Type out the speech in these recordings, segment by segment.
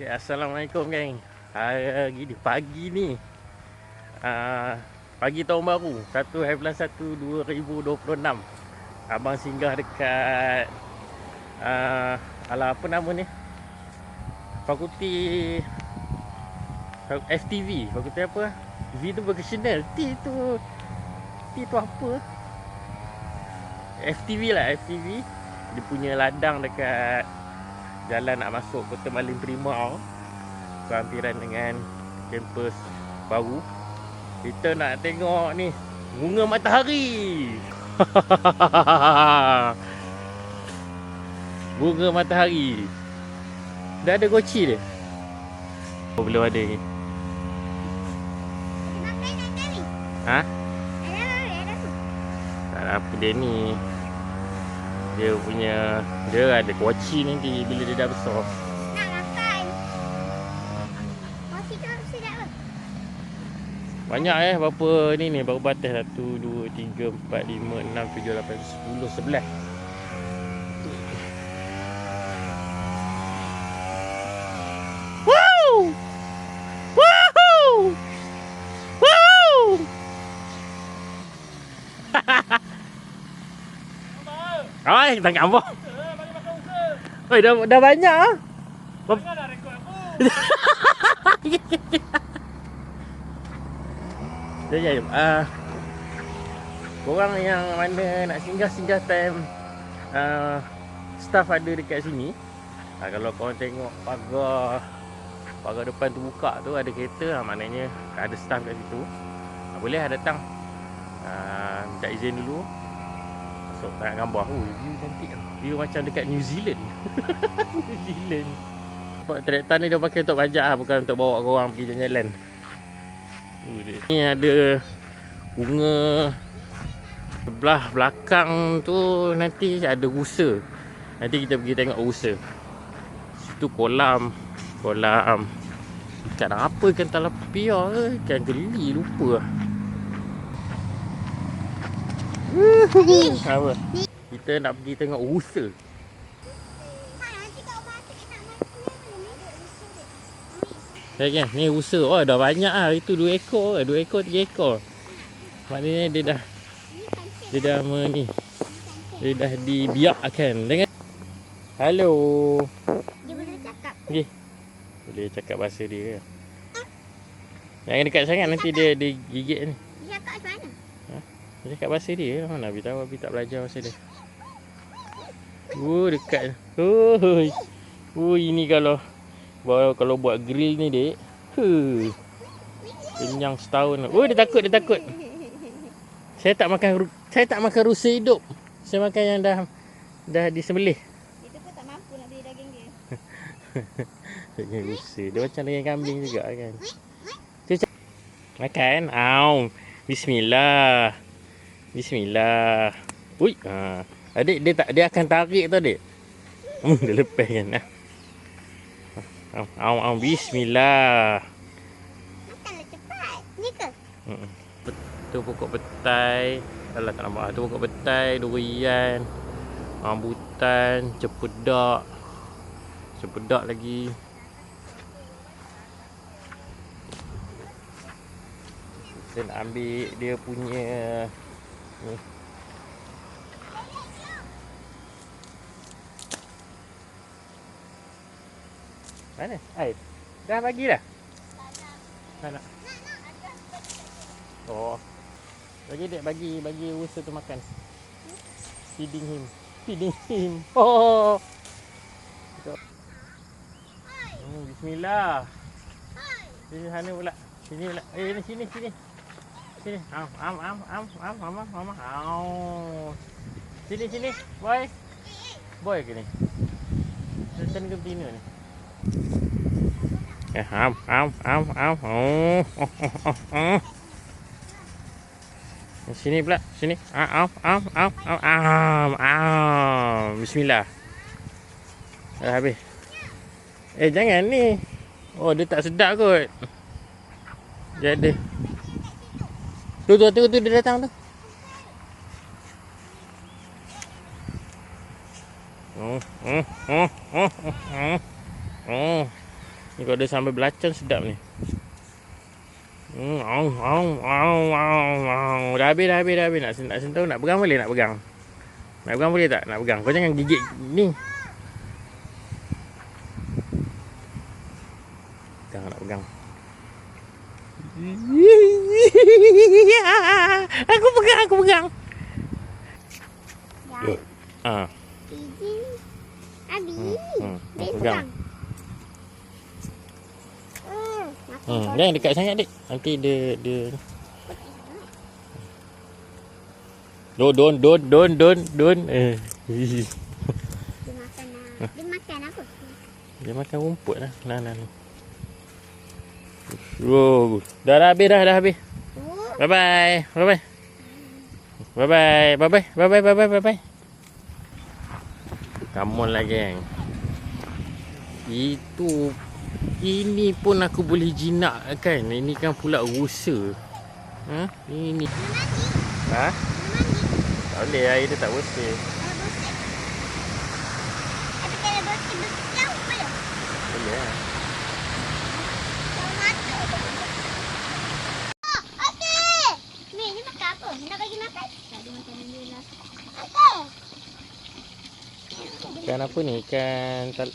Okay, Assalamualaikum geng. Hari ni pagi ni. Uh, Pagi tahun baru. 1 hari bulan 1 2026 Abang singgah dekat uh, Alah apa nama ni? Fakulti FTV Fakulti apa? V tu vocational. T tu T tu apa? FTV lah FTV Dia punya ladang dekat jalan nak masuk Kota Maling Primau Kehampiran dengan kampus baru. Kita nak tengok ni Bunga matahari. Bunga matahari. Dah ada goci dia? Oh belum ada ni. Ha? Tak ada apa dia ni Dia punya Dia ada kuaci nanti Bila dia dah besar. Banyak eh Berapa ni ni Baru batas. 1, 2, 3, 4, 5, 6, 7, 8, 10, 11 Oi, tangkap apa? Oi, dah dah banyak ah. Jadi, ah korang yang mana nak singgah-singgah time uh, staff ada dekat sini. Uh, kalau korang tengok pagar pagar depan tu buka tu ada kereta, uh, maknanya ada staff kat situ. Uh, boleh lah datang. Uh, minta izin dulu. Masuk tengok gambar. Oh, view cantik. View macam dekat New Zealand. New Zealand. Traktor ni dia pakai untuk pajak lah, bukan untuk bawa korang pergi jalan-jalan. Dia. Ni ada bunga sebelah belakang tu nanti ada rusa. Nanti kita pergi tengok rusa. Situ kolam, kolam ikan apa ikan talapia ke ikan geli lupa lah. Apa? Kita nak pergi tengok rusa. Ya kan? Ni rusa. Oh dah banyak ah. Itu dua ekor, dua ekor, tiga ekor. Maknanya dia dah dia dah me, ni. Dia dah dibiakkan dengan Hello. Dia boleh cakap. Okey. Boleh cakap bahasa dia ke? Jangan dekat sangat nanti dia dia gigit ni. Dia cakap macam mana? Dia cakap bahasa dia. Mana Abi tahu Abi tak belajar bahasa dia. Oh dekat. Oh. Oh ini kalau kalau buat grill ni dek. Huh. Kenyang setahun. Oh dia takut dia takut. Saya tak makan saya tak makan rusa hidup. Saya makan yang dah dah disembelih. Itu pun tak mampu nak beli daging dia. Daging rusa. Dia macam daging kambing juga kan. Makan. Au. Bismillah. Bismillah. Ui. Ha. Adik dia tak dia akan tarik tu adik. Hmm, dia lepas kan. Au, au, au. Bismillah. Makanlah cepat. Ni ke? Hmm. Tu pokok petai. Alah tak nampak. Tu pokok petai, durian, rambutan, cempedak. Cempedak lagi. Kita nak ambil dia punya Mana? Air. Dah bagi dah? Tak nak. Oh. Bagi dek bagi bagi usa tu makan. Feeding him. Feeding him. Oh. Hmm, bismillah. Sini sana pula. Sini pula. Eh ni sini sini. Sini. Am am am am am mama mama. Au. Sini sini. Boy. Boy ke ni? Sen ke betina ni? Eh, am am am am. Oh. oh, oh, oh, oh. Sini pula, sini. Am, am, am, am, am, am. Bismillah. Dah habis. Eh, jangan ni. Oh, dia tak sedap kot. Ada. Tu, tu, tu, tu, dia datang tu. Oh, oh, oh, oh, oh, oh. Ni kalau ada sambal belacan sedap ni. Hmm, au, au, au, au, au. Dah habis, dah habis, dah habis. Nak, nak sentuh, nak pegang boleh, nak pegang. Nak pegang boleh tak? Nak pegang. Kau jangan gigit ni. Jangan nak pegang. Aku pegang, aku pegang. Ya. Ah, Biji. Abi. Hmm, hmm, pegang. Hmm. makan hmm, jangan dekat sangat, Dik. Nanti dia dia Don't, don't, don't, don't, don't, don't. Eh. Dia makan lah. Dia makan apa? Dia makan rumput lah. Nah, nah, nah. Wow. Dah, dah habis dah, dah habis. Oh. Bye bye. Bye bye. Bye bye. Bye bye. Bye bye. Bye bye. Bye bye. Come on lah geng. Itu ini pun aku boleh jinak kan. Ini kan pula rusa. Ha? Ini. Ha? Tak boleh air dia tak bersih. Boleh lah. Kalau mata. Oh, okey. Ni, ni makan apa? Nak bagi makan? Tak ada makanan dia lah. Okey. Ikan apa ni? Ikan tal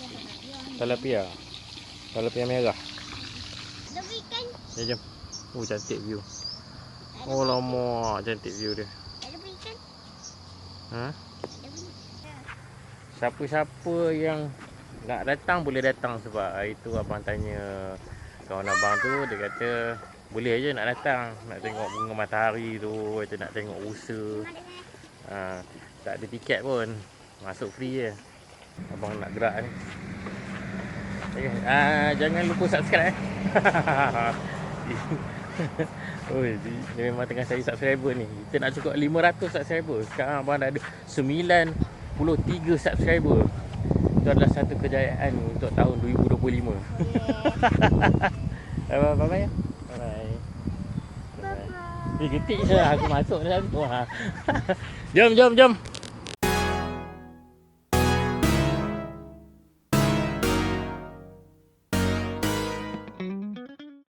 talapia. Talapia merah. Ya jom. Oh cantik view. Oh lama cantik view dia. Ha? Siapa-siapa yang nak datang boleh datang sebab hari tu abang tanya kawan abang tu dia kata boleh je nak datang nak tengok bunga matahari tu kata nak tengok rusa kasih. ha, tak ada tiket pun masuk free je abang nak gerak ni okay. ah, jangan lupa subscribe eh Oi, dia, dia memang tengah cari subscriber ni. Kita nak cukup 500 subscriber. Sekarang abang dah ada 93 subscriber. Itu adalah satu kejayaan untuk tahun 2025. Yeah. Bye bye bye. Bye. Bye. Bye-bye. Ni getik je lah aku masuk dah satu. Ha. jom jom jom.